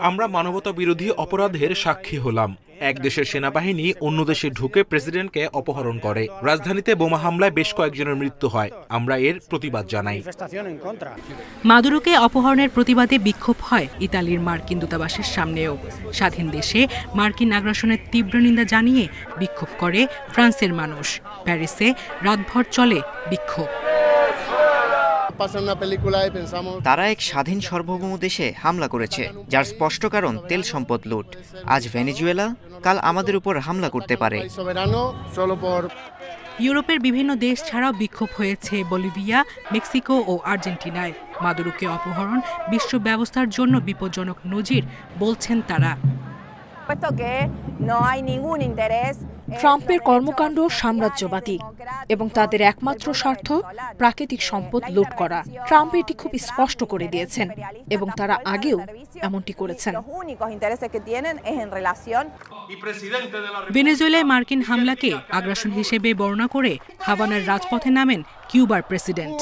আমরা মানবতা বিরোধী অপরাধের সাক্ষী হলাম। এক দেশের সেনাবাহিনী অন্য দেশে ঢুকে প্রেসিডেন্টকে অপহরণ করে। রাজধানীতে বোমা হামলায় বেশ কয়েকজনের মৃত্যু হয়। আমরা এর প্রতিবাদ জানাই। মাদুরোকে অপহরণের প্রতিবাদে বিক্ষোভ হয় ইতালির মার্কিন দূতাবাসের সামনেও। স্বাধীন দেশে মার্কিন আগ্রাসনের তীব্র নিন্দা জানিয়ে বিক্ষোভ করে ফ্রান্সের মানুষ। প্যারিসে রাতভর চলে বিক্ষোভ। তারা এক স্বাধীন সার্বভৌম দেশে হামলা করেছে যার স্পষ্ট কারণ তেল সম্পদ লুট। আজ ভেনেজুয়েলা কাল আমাদের উপর হামলা করতে পারে। ইউরোপের বিভিন্ন দেশ ছাড়াও বিক্ষোভ হয়েছে বলিভিয়া মেক্সিকো ও আর্জেন্টিনায়। মাদুরোকে অপহরণ বিশ্ব ব্যবস্থার জন্য বিপজ্জনক নজির বলছেন তারা। ট্রাম্পের কর্মকাণ্ড সাম্রাজ্যবাদী এবং তাদের একমাত্র স্বার্থ প্রাকৃতিক সম্পদ লুট করা। ট্রাম্প এটি খুব স্পষ্ট করে দিয়েছেন এবং তারা আগেও এমনটি করেছেন। ভেনেজুয়েলায় মার্কিন হামলাকে আগ্রাসন হিসেবে বর্ণনা করে হাভানার রাজপথে নামেন কিউবার প্রেসিডেন্ট।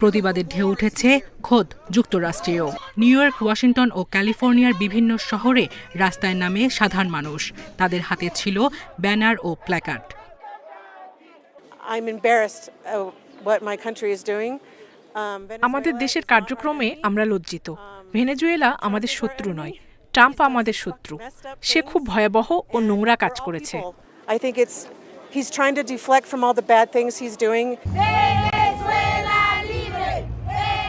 প্রতিবাদের ঢেউ উঠেছে খোদ যুক্তরাষ্ট্রেও। নিউ ইয়র্ক ওয়াশিংটন ও ক্যালিফোর্নিয়ার বিভিন্ন শহরে রাস্তায় নামে সাধারণ মানুষ। তাদের হাতে ছিল ব্যানার ও প্ল্যাকার্ড। আমাদের দেশের কার্যক্রমে আমরা লজ্জিত। ভেনেজুয়েলা আমাদের শত্রু নয়। ট্রাম্প আমাদের শত্রু। সে খুব ভয়াবহ ও নোংরা কাজ করেছে। He's trying to deflect from all the bad things he's doing.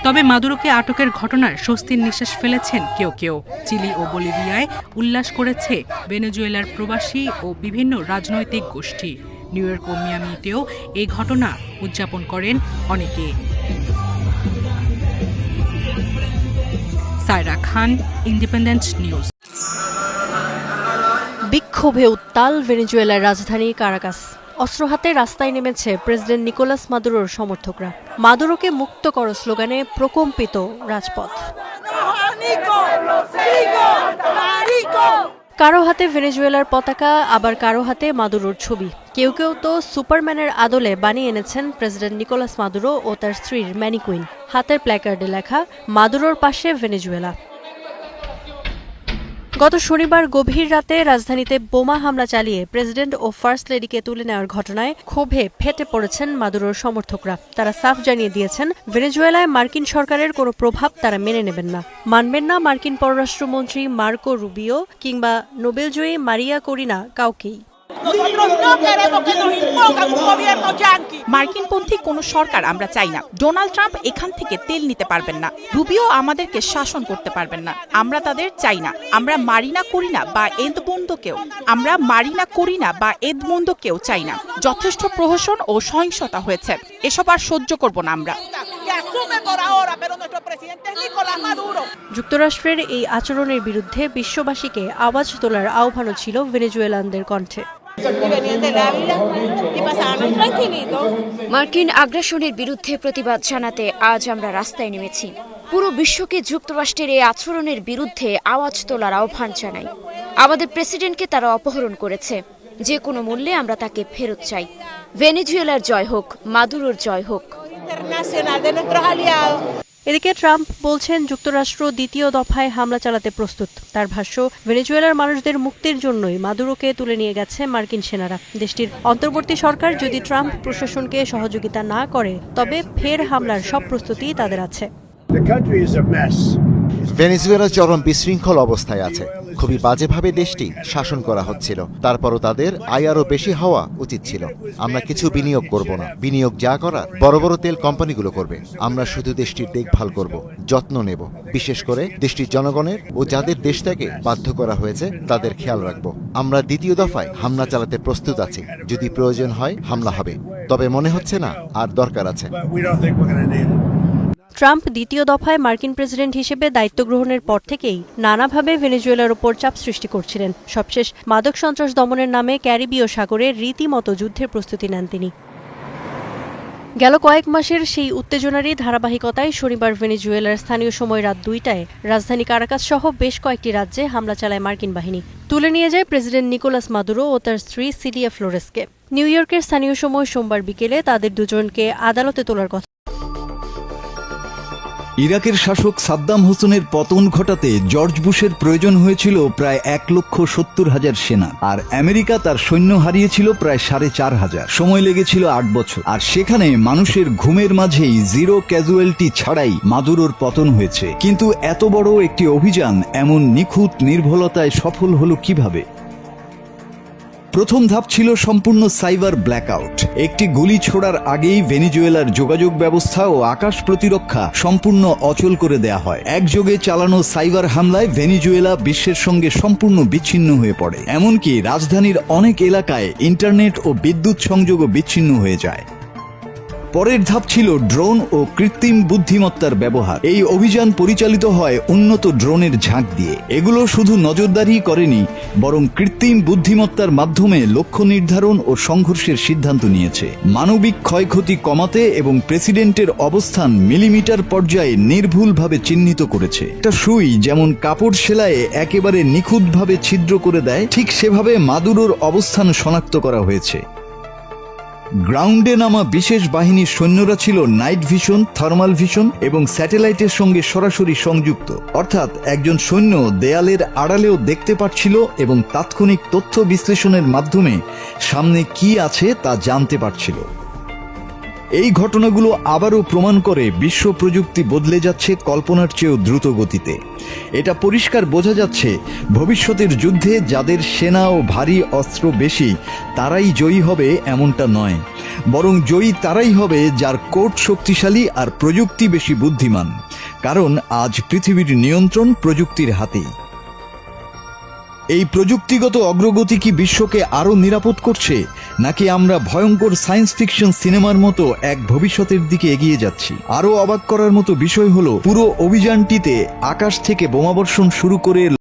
তবে মাদুরোকে আটকের ঘটনার স্বস্তির নিঃশ্বাস ফেলেছেন কেউ কেউ। চিলি ও বলিভিয়ায় উল্লাস করেছে ভেনেজুয়েলার প্রবাসী ও বিভিন্ন রাজনৈতিক গোষ্ঠী। নিউ ইয়র্ক ও মিয়ামিতেও এই ঘটনা উদযাপন করেন অনেকে। Saira Khan, Independent News. বিক্ষোভে উত্তাল ভেনেজুয়েলার রাজধানী কারাকাস অস্ত্র হাতে রাস্তায় নেমেছে প্রেসিডেন্ট নিকোলাস মাদুরোর সমর্থকরা। মাদুরোকে মুক্ত করো স্লোগানে প্রকম্পিত রাজপথ। কারও হাতে ভেনেজুয়েলার পতাকা, আবার কারও হাতে মাদুরোর ছবি। কেউ কেউ তো সুপারম্যানের আদলে বানিয়ে এনেছেন প্রেসিডেন্ট নিকোলাস মাদুরো ও তার স্ত্রীর ম্যানিকুইন। হাতের প্ল্যাকার্ডে লেখা, মাদুরোর পাশে ভেনেজুয়েলা। গত শনিবার গভীর রাতে রাজধানীতে বোমা হামলা চালিয়ে প্রেসিডেন্ট ও ফার্স্ট লেডিকে তুলে নেওয়ার ঘটনায় ক্ষোভে ফেটে পড়েছেন মাদুরোর সমর্থকরা। তারা সাফ জানিয়ে দিয়েছেন, ভেনেজুয়েলায় মার্কিন সরকারের কোনো প্রভাব তারা মেনে নেবেন না। মানবেন না মার্কিন পররাষ্ট্রমন্ত্রী মার্কো রুবিও কিংবা নোবেলজয়ী মারিয়া করিনা কাউকেই। মার্কিনপন্থী কোনো সরকার আমরা চাই না। ডোনাল্ড ট্রাম্প এখান থেকে তেল নিতে পারবেন না। রুবিও আমাদেরকে শাসন করতে পারবেন না। আমরা তাদের চাই না। আমরা মারি না করি না বা এদমন্দকেও। আমরা মারি না করি না বা এদমন্দকেও চাই না। যথেষ্ট প্রহসন ও সহিংসতা হয়েছে। এসব আর সহ্য করব না আমরা। যুক্তরাষ্ট্রের এই আচরণের বিরুদ্ধে বিশ্ববাসীকে আওয়াজ তোলার আহ্বানও ছিল ভেনেজুয়েলানদের কণ্ঠে। মার্কিন আগ্রাসনের বিরুদ্ধে প্রতিবাদ জানাতে আজ আমরা রাস্তায় নেমেছি। পুরো বিশ্বকে যুক্তরাষ্ট্রের এই আচরণের বিরুদ্ধে আওয়াজ তোলার আহ্বান জানাই। আমাদের প্রেসিডেন্টকে তারা অপহরণ করেছে। যে কোনো মূল্যে আমরা তাকে ফেরত চাই। ভেনেজুয়েলার জয় হোক মাদুরোর জয় হোক। Internacional de nuestros aliados. এদিকে ট্রাম্প বলছেন যুক্তরাষ্ট্র দ্বিতীয় দফায় হামলা চালাতে প্রস্তুত। তার ভাষ্য ভেনেজুয়েলার মানুষদের মুক্তির জন্যই মাদুরোকে তুলে নিয়ে গেছে মার্কিন সেনারা। দেশটির অন্তর্বর্তী সরকার যদি ট্রাম্প প্রশাসনকে সহযোগিতা না করে তবে ফের হামলার সব প্রস্তুতি তাদের আছে। ভেনেজুয়েলা চরম বিশৃঙ্খল অবস্থায় আছে। খুবই বাজেভাবে দেশটি শাসন করা হচ্ছিল। তারপরও তাদের আয় আরও বেশি হওয়া উচিত ছিল। আমরা কিছু বিনিয়োগ করব না। বিনিয়োগ যা করার, বড় বড় তেল কোম্পানিগুলো করবে। আমরা শুধু দেশটির দেখভাল করব, যত্ন নেব। বিশেষ করে দেশটির জনগণের ও যাদের দেশ থেকে বাধ্য করা হয়েছে, তাদের খেয়াল রাখব। আমরা দ্বিতীয় দফায় হামলা চালাতে প্রস্তুত আছি। যদি প্রয়োজন হয়, হামলা হবে। তবে মনে হচ্ছে না আর দরকার আছে। ট্রাম্প দ্বিতীয় দফায় মার্কিন প্রেসিডেন্ট হিসেবে দায়িত্ব গ্রহণের পর থেকেই নানাভাবে ভেনেজুয়েলার ওপর চাপ সৃষ্টি করছিলেন। সবশেষ মাদক সন্ত্রাস দমনের নামে ক্যারিবীয় সাগরে রীতিমতো যুদ্ধের প্রস্তুতি নেন তিনি। গেল কয়েক মাসের সেই উত্তেজনারই ধারাবাহিকতায় শনিবার ভেনেজুয়েলার স্থানীয় সময় রাত দুইটায় রাজধানী কারাকাস সহ বেশ কয়েকটি রাজ্যে হামলা চালায় মার্কিন বাহিনী। তুলে নিয়ে যায় প্রেসিডেন্ট নিকোলাস মাদুরো ও তার স্ত্রী সিডিয়া ফ্লোরেসকে। নিউ ইয়র্কের স্থানীয় সময় সোমবার বিকেলে তাদের দুজনকে আদালতে তোলার কথা ইরাকের শাসক সাদ্দাম হোসেনের পতন ঘটাতে জর্জ বুশের প্রয়োজন হয়েছিল প্রায় এক লক্ষ সত্তর হাজার সেনা, আর আমেরিকা তার সৈন্য হারিয়েছিল প্রায় সাড়ে চার হাজার। সময় লেগেছিল আট বছর, আর সেখানে মানুষের ঘুমের মাঝেই জিরো ক্যাজুয়ালিটি ছাড়াই মাদুরোর পতন হয়েছে। কিন্তু এত বড় একটি অভিযান এমন নিখুঁত নির্ভুলতায় সফল হলো কীভাবে? প্রথম ধাপ ছিল সম্পূর্ণ সাইবার ব্ল্যাকআউট। একটি গুলি ছোড়ার আগেই ভেনিজুয়েলার যোগাযোগ ব্যবস্থা ও আকাশ প্রতিরক্ষা সম্পূর্ণ অচল করে দেয়া হয়। একযোগে চালানো সাইবার হামলায় ভেনিজুয়েলা বিশ্বের সঙ্গে সম্পূর্ণ বিচ্ছিন্ন হয়ে পড়ে। এমনকি রাজধানীর অনেক এলাকায় ইন্টারনেট ও বিদ্যুৎ সংযোগও বিচ্ছিন্ন হয়ে যায়। পরের ধাপ ছিল ড্রোন ও কৃত্রিম বুদ্ধিমত্তার ব্যবহার। এই অভিযান পরিচালিত হয় উন্নত ড্রোনের ঝাঁক দিয়ে। এগুলো শুধু নজরদারি করেনি, বরং কৃত্রিম বুদ্ধিমত্তার মাধ্যমে লক্ষ্য নির্ধারণ ও সংঘর্ষের সিদ্ধান্ত নিয়েছে। মানবিক ক্ষয়ক্ষতি কমাতে এবং প্রেসিডেন্টের অবস্থান মিলিমিটার পর্যায়ে নির্ভুলভাবে চিহ্নিত করেছে। একটা সুই যেমন কাপড় সেলাইয়ে একেবারে নিখুঁতভাবে ছিদ্র করে দেয়, ঠিক সেভাবে মাদুরোর অবস্থান শনাক্ত করা হয়েছে। গ্রাউন্ডে নামা বিশেষ বাহিনীর সৈন্যরা ছিল নাইট ভিশন, থার্মাল ভিশন এবং স্যাটেলাইটের সঙ্গে সরাসরি সংযুক্ত। অর্থাৎ একজন সৈন্য দেয়ালের আড়ালেও দেখতে পারছিল এবং তাৎক্ষণিক তথ্য বিশ্লেষণের মাধ্যমে সামনে কি আছে তা জানতে পারছিল। এই ঘটনাগুলো আবারও প্রমাণ করে বিশ্ব প্রযুক্তি বদলে যাচ্ছে কল্পনার চেয়েও দ্রুত গতিতে। এটা পরিষ্কার বোঝা যাচ্ছে ভবিষ্যতের যুদ্ধে যাদের সেনা ও ভারী অস্ত্র বেশি, তারাই জয়ী হবে এমনটা নয়। বরং জয়ী তারাই হবে যার কোর্ট শক্তিশালী আর প্রযুক্তি বেশি বুদ্ধিমান। কারণ আজ পৃথিবীর নিয়ন্ত্রণ প্রযুক্তির হাতেই। এই প্রযুক্তিগত অগ্রগতি কি বিশ্বকে আরও নিরাপদ করছে, নাকি আমরা ভয়ঙ্কর সায়েন্স ফিকশন সিনেমার মতো এক ভবিষ্যতের দিকে এগিয়ে যাচ্ছি? আরও অবাক করার মতো বিষয় হলো, পুরো অভিযানটিতে আকাশ থেকে বোমাবর্ষণ শুরু করে